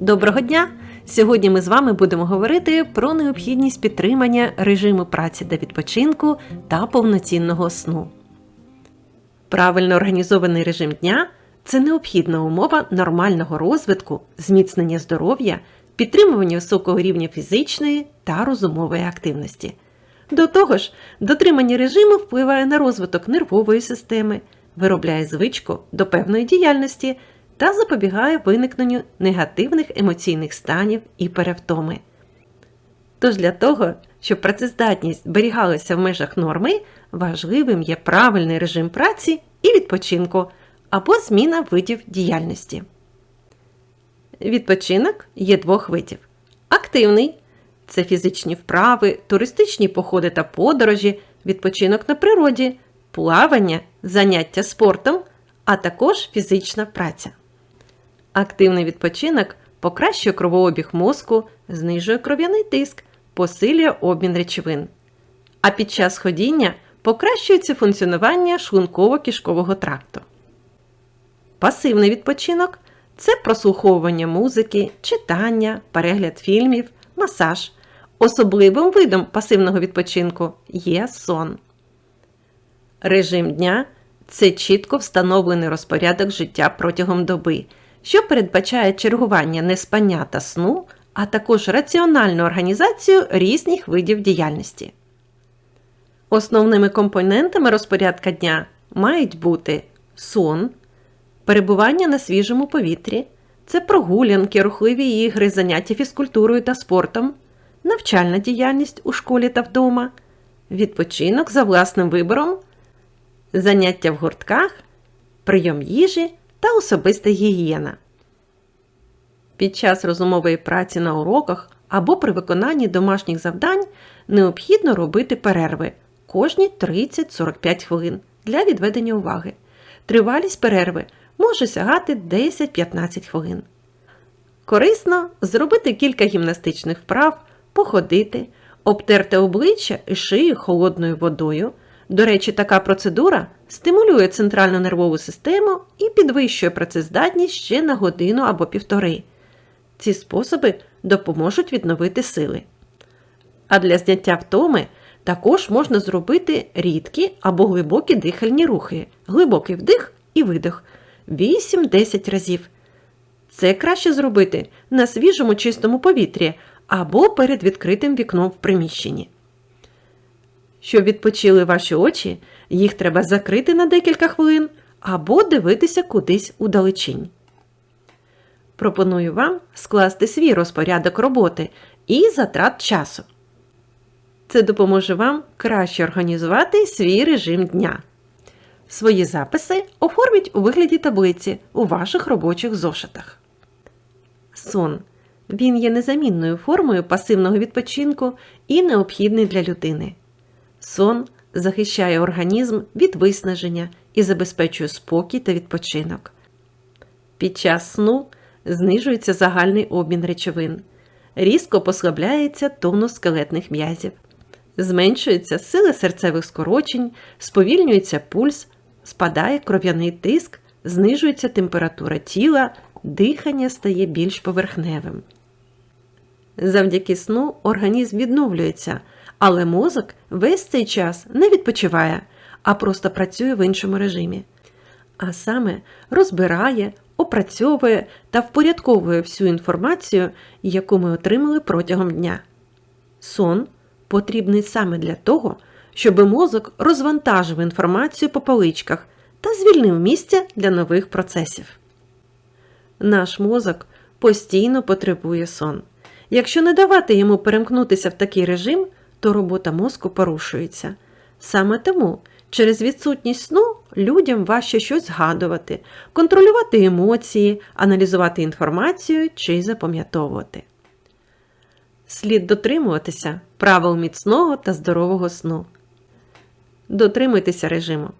Доброго дня! Сьогодні ми з вами будемо говорити про необхідність підтримання режиму праці та відпочинку та повноцінного сну. Правильно організований режим дня це необхідна умова нормального розвитку, зміцнення здоров'я, підтримування високого рівня фізичної та розумової активності. До того ж, дотримання режиму впливає на розвиток нервової системи, виробляє звичку до певної діяльності та запобігає виникненню негативних емоційних станів і перевтоми. Тож для того, щоб працездатність зберігалася в межах норми, важливим є правильний режим праці і відпочинку або зміна видів діяльності. Відпочинок є двох видів: активний це фізичні вправи, туристичні походи та подорожі, відпочинок на природі, плавання, заняття спортом, а також фізична праця. Активний відпочинок покращує кровообіг мозку, знижує кров'яний тиск, посилює обмін речовин. А під час ходіння покращується функціонування шлунково-кишкового тракту. Пасивний відпочинок це прослуховування музики, читання, перегляд фільмів, масаж. Особливим видом пасивного відпочинку є сон. Режим дня це чітко встановлений розпорядок життя протягом доби, що передбачає чергування неспання та сну, а також раціональну організацію різних видів діяльності. Основними компонентами розпорядка дня мають бути сон, перебування на свіжому повітрі, це прогулянки, рухливі ігри, заняття фізкультурою та спортом, навчальна діяльність у школі та вдома, відпочинок за власним вибором, заняття в гуртках, прийом їжі та особиста гігієна. Під час розумової праці на уроках або при виконанні домашніх завдань необхідно робити перерви кожні 30-45 хвилин для відведення уваги. Тривалість перерви може сягати 10-15 хвилин. Корисно зробити кілька гімнастичних вправ, походити, обтерти обличчя і шию холодною водою. До речі, така процедура стимулює центральну нервову систему і підвищує працездатність ще на годину або півтори. Ці способи допоможуть відновити сили. А для зняття втоми також можна зробити рідкі або глибокі дихальні рухи, глибокий вдих і видих 8-10 разів. Це краще зробити на свіжому чистому повітрі або перед відкритим вікном в приміщенні. Щоб відпочили ваші очі, їх треба закрити на декілька хвилин або дивитися кудись удалечінь. Пропоную вам скласти свій розпорядок роботи і затрат часу. Це допоможе вам краще організувати свій режим дня. Свої записи оформіть у вигляді таблиці у ваших робочих зошитах. Сон. Він є незамінною формою пасивного відпочинку і необхідний для людини. Сон захищає організм від виснаження і забезпечує спокій та відпочинок. Під час сну знижується загальний обмін речовин, різко послабляється тонус скелетних м'язів, зменшується сила серцевих скорочень, сповільнюється пульс, спадає кров'яний тиск, знижується температура тіла, дихання стає більш поверхневим. Завдяки сну організм відновлюється, але мозок весь цей час не відпочиває, а просто працює в іншому режимі. А саме розбирає, опрацьовує та впорядковує всю інформацію, яку ми отримали протягом дня. Сон потрібний саме для того, щоб мозок розвантажив інформацію по поличках та звільнив місця для нових процесів. Наш мозок постійно потребує сон. Якщо не давати йому перемкнутися в такий режим, то робота мозку порушується. Саме тому через відсутність сну людям важче щось згадувати, контролювати емоції, аналізувати інформацію чи запам'ятовувати. Слід дотримуватися правил міцного та здорового сну. Дотримуйтеся режиму.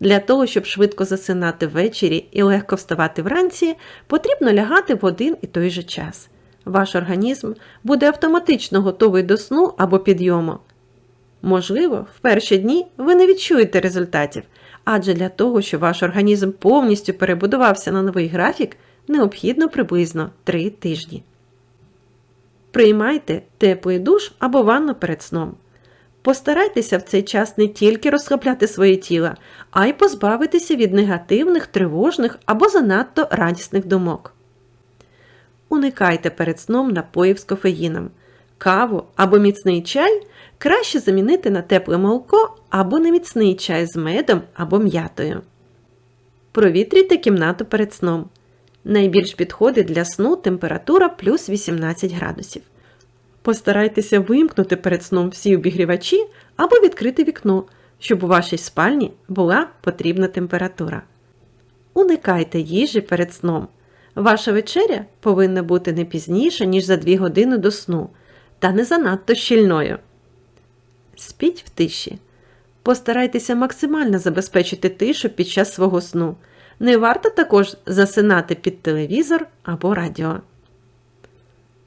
Для того, щоб швидко засинати ввечері і легко вставати вранці, потрібно лягати в один і той же час. Ваш організм буде автоматично готовий до сну або підйому. Можливо, в перші дні ви не відчуєте результатів, адже для того, щоб ваш організм повністю перебудувався на новий графік, необхідно приблизно 3 тижні. Приймайте теплий душ або ванну перед сном. Постарайтеся в цей час не тільки розслабляти своє тіло, а й позбавитися від негативних, тривожних або занадто радісних думок. Уникайте перед сном напоїв з кофеїном. Каву або міцний чай краще замінити на тепле молоко або неміцний чай з медом або м'ятою. Провітрюйте кімнату перед сном. Найбільш підходить для сну температура плюс 18 градусів. Постарайтеся вимкнути перед сном всі обігрівачі або відкрити вікно, щоб у вашій спальні була потрібна температура. Уникайте їжі перед сном. Ваша вечеря повинна бути не пізніше, ніж за 2 години до сну, та не занадто щільною. Спіть в тиші. Постарайтеся максимально забезпечити тишу під час свого сну. Не варто також засинати під телевізор або радіо.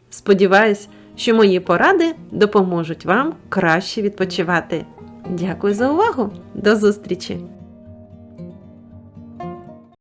Сподіваюсь, що мої поради допоможуть вам краще відпочивати. Дякую за увагу! До зустрічі!